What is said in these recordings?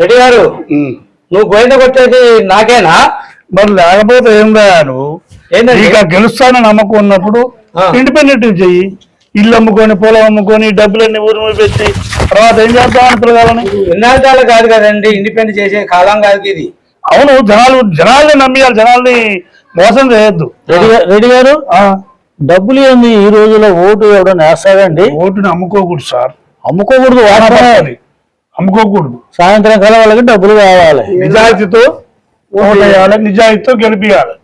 రెడ్డి గారు నువ్వు గోవింద కొట్టేది నాకేనా? మరి లేకపోతే ఏం నువ్వు? ఇక గెలుస్తానని నమ్మకం ఉన్నప్పుడు. ఇండిపెండెంట్ చెయ్యి. ఇల్లు అమ్ముకొని పొలం అమ్ముకొని డబ్బులన్నీ ఊరి పెట్టి తర్వాత ఏం చేద్దామని పిల్లగాలని విన్నాకాల కాదు కదండి ఇండిపెండెంట్ చేసే కాలం కాదు ఇది. అవును జనాలు జనాల్ని నమ్మియాలి జనాల్ని మోసం చేయొద్దు. రెడ్డి గారు ఆ, డబ్బులు ఏంది ఈ రోజుల్లో ఓటు ఎవడన్నా వేస్తాడండి? ఓటుని అమ్ముకోకూడదు సార్. అమ్ముకోకూడదు వాడపడాలి. అమ్ముకోకూడదు. సాయంత్రం కల వాళ్ళకి డబ్బులు కావాలి. నిజాయితీతో నిజాయితీతో గెలిపియాలి.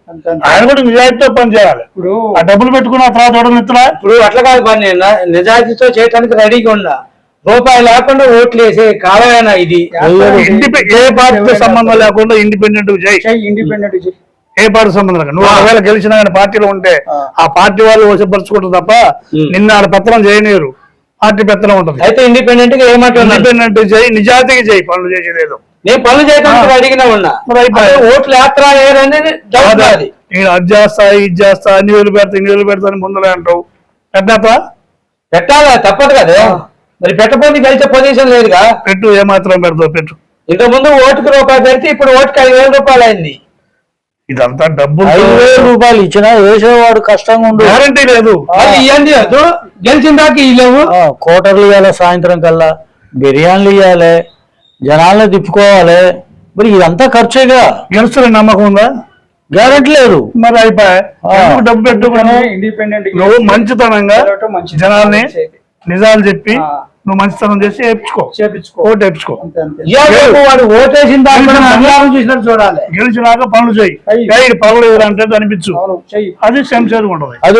ఆయన కూడా నిజాయితీతో పని చేయాలి ఇప్పుడు ఆ డబ్బులు పెట్టుకున్న తర్వాత ఓడనిస్తున్నా ఇప్పుడు అట్లా కాదు పని నిజాయితీతో చేయడానికి రెడీగా ఉన్నా. రూపాయి లేకుండా ఓట్లు వేసే కాలమేనా ఇది. ఏ పార్టీతో సంబంధం లేకుండా ఇండిపెండెంట్ ఇండిపెండెంట్ ఏ పార్టీ సంబంధం లేకుండా. నువ్వు ఒకవేళ గెలిచినా కానీ పార్టీలో ఉంటే ఆ. పార్టీ వాళ్ళు వశపరుచుకుంటారు తప్ప. నిన్న ఆడ పెత్తనం చేయనీయరు. పార్టీ పెత్తనం ఉంటది. అయితే ఇండిపెండెంట్గా ఏమంటున్నాను ఇండిపెండెంట్ చేయి నిజాయితీగా చేయి పనులు చేసేలేదు నేను పనులు చేయడానికి రెడీగానే ఉన్నా. ఓట్లు యాత్ర అనేది నేను అది చేస్తా ఇది చేస్తా అన్ని వేలు పెడతా ఇన్ని వేలు పెడతా అని ముందరే అంటావు. పెట్టా పెట్టాలా? తప్పదు కదా. మరి పెట్టకపోతే గెలిచే పొజిషన్ లేదుగా. పెట్టు ఏమాత్రం పెడతావు పెట్టు. ఇంత ముందు ఓటుకు రూపాయి పెడితే ఇప్పుడు ఓటుకి ఐదు వేల రూపాయలు అయింది. ఇదంతా డబ్బు ఐదు వేల రూపాయలు ఇచ్చినా వేసేవాడు కష్టంగా ఉండు. గ్యారంటీ లేదు. అది ఇవ్వండి అదో గెలిచిన దాకా ఇవ్వలేవు కోటర్లు ఇవ్వాలి సాయంత్రం కల్లా. బిర్యానీలు ఇవ్వాలి జనాల్ని తిప్పుకోవాలి. మరి ఇదంతా ఖర్చేగా. గెలుస్తున్న నమ్మకం ఉందా? గ్యారెంటీ లేదు. మరి అయిపోయా? డబ్బు పెట్టుకుని ఇండిపెండెంట్ నువ్వు మంచితనంగా. జనాల్ని. నిజాలు చెప్పి. నువ్వు మంచితనం చేసి వేయించుకో చేపించుకో. ఓటు వేయించుకో వాడు ఓటేసిన బంగారం చూసినట్టు చూడాలి. గెలిచినాక పనులు చేయి. పనులు ఏదంటే అనిపించు. అది శంసేది ఉండదు.